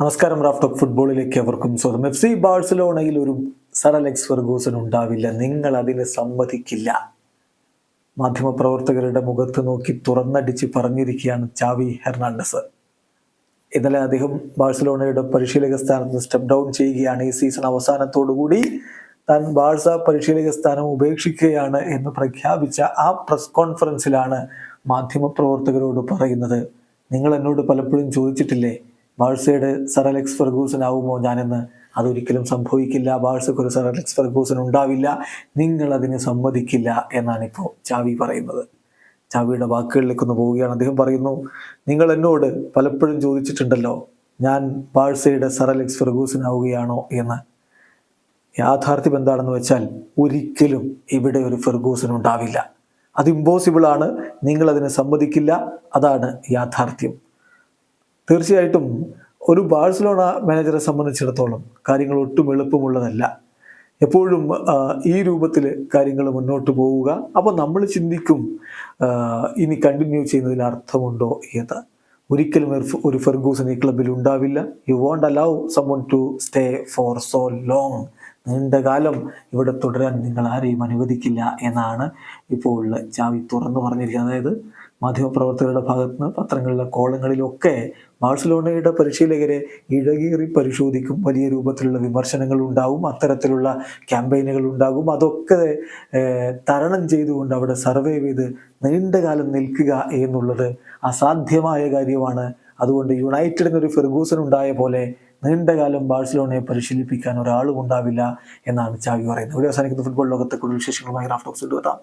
നമസ്കാരം റാഫ്റ്റോക്ക് ഫുട്ബോളിലേക്ക് അവർക്കും സ്വാഗതം. എഫ് സി ബാഴ്സലോണയിൽ ഒരു സർ അലക്സ് ഫെർഗൂസൻ ഉണ്ടാവില്ല. നിങ്ങൾ അതിന് സമ്മതിക്കില്ല. മാധ്യമപ്രവർത്തകരുടെ മുഖത്ത് നോക്കി തുറന്നടിച്ച് പറഞ്ഞിരിക്കുകയാണ് ചാവി ഹെർണാണ്ടസ്. ഇന്നലെ അദ്ദേഹം ബാഴ്സലോണയുടെ പരിശീലക സ്ഥാനത്ത് സ്റ്റെപ്പ് ഡൗൺ ചെയ്യുകയാണ്. ഈ സീസൺ അവസാനത്തോടുകൂടി താൻ ബാഴ്സ പരിശീലക സ്ഥാനം ഉപേക്ഷിക്കുകയാണ് എന്ന് പ്രഖ്യാപിച്ച ആ പ്രസ് കോൺഫറൻസിലാണ് മാധ്യമപ്രവർത്തകരോട് പറയുന്നത്. നിങ്ങൾ എന്നോട് പലപ്പോഴും ചോദിച്ചിട്ടില്ലേ ബാഴ്സയുടെ സർ അലക്സ് ഫെർഗൂസൻ ആവുമോ? ഞാനെന്ന് അതൊരിക്കലും സംഭവിക്കില്ല. ബാഴ്സക്കൊരു സർ അലക്സ് ഫെർഗൂസൻ ഉണ്ടാവില്ല. നിങ്ങൾ അതിന് സമ്മതിക്കില്ല എന്നാണ് ഇപ്പോൾ ചാവി പറയുന്നത്. ചാവിയുടെ വാക്കുകളിലേക്ക് ഒന്ന് പോവുകയാണ്. അദ്ദേഹം പറയുന്നു നിങ്ങൾ എന്നോട് പലപ്പോഴും ചോദിച്ചിട്ടുണ്ടല്ലോ ഞാൻ ബാഴ്സയുടെ സർ അലക്സ് ഫെർഗൂസൻ ആവുകയാണോ എന്ന്. യാഥാർത്ഥ്യം എന്താണെന്ന് വെച്ചാൽ ഒരിക്കലും ഇവിടെ ഒരു ഫെർഗൂസൻ ഉണ്ടാവില്ല. അത് ഇമ്പോസിബിൾ ആണ്. നിങ്ങൾ അതിനെ സമ്മതിക്കില്ല. അതാണ് യാഥാർത്ഥ്യം. തീർച്ചയായിട്ടും ഒരു ബാഴ്സലോണ മാനേജറെ സംബന്ധിച്ചിടത്തോളം കാര്യങ്ങൾ ഒട്ടും എളുപ്പമുള്ളതല്ല. എപ്പോഴും ഈ രൂപത്തിൽ കാര്യങ്ങൾ മുന്നോട്ട് പോവുക. അപ്പോൾ നമ്മൾ ചിന്തിക്കും ഇനി കണ്ടിന്യൂ ചെയ്യുന്നതിൽ അർത്ഥമുണ്ടോ എന്ന്. ഒരിക്കലും ഒരു ഫെർഗൂസൺ ഈ ക്ലബിൽ ഉണ്ടാവില്ല. You won't allow someone to stay for so long നീണ്ടകാലം ഇവിടെ തുടരാൻ നിങ്ങൾ ആരെയും അനുവദിക്കില്ല എന്നാണ് ഇപ്പോൾ ചാവി തുറന്നു പറഞ്ഞിരിക്കുന്നത്. അതായത് മാധ്യമപ്രവർത്തകരുടെ ഭാഗത്ത് നിന്ന് പത്രങ്ങളിലെ കോളങ്ങളിലൊക്കെ ബാഴ്സലോണയുടെ പരിശീലകരെ ഇഴകീറി പരിശോധിക്കും. വലിയ രൂപത്തിലുള്ള വിമർശനങ്ങൾ ഉണ്ടാവും അത്തരത്തിലുള്ള ക്യാമ്പയിനുകൾ ഉണ്ടാകും. അതൊക്കെ തരണം ചെയ്തുകൊണ്ട് അവിടെ സർവേ ചെയ്ത് നീണ്ടകാലം നിൽക്കുക എന്നുള്ളത് അസാധ്യമായ കാര്യമാണ്. അതുകൊണ്ട് യുണൈറ്റഡിനൊരു ഫെർഗൂസൻ ഉണ്ടായ പോലെ നീണ്ടകാലം ബാഴ്സലോണയെ പരിശീലിപ്പിക്കാൻ ഒരാളും ഉണ്ടാവില്ല എന്നാണ് ചാവി പറയുന്നത്. ഇവിടെ അവസാനിക്കുന്ന ഫുട്ബോൾ ലോകത്തെ കൂടുതൽ വിശേഷങ്ങളുമായി റാഫ്റ്റോക്സ് എത്താം.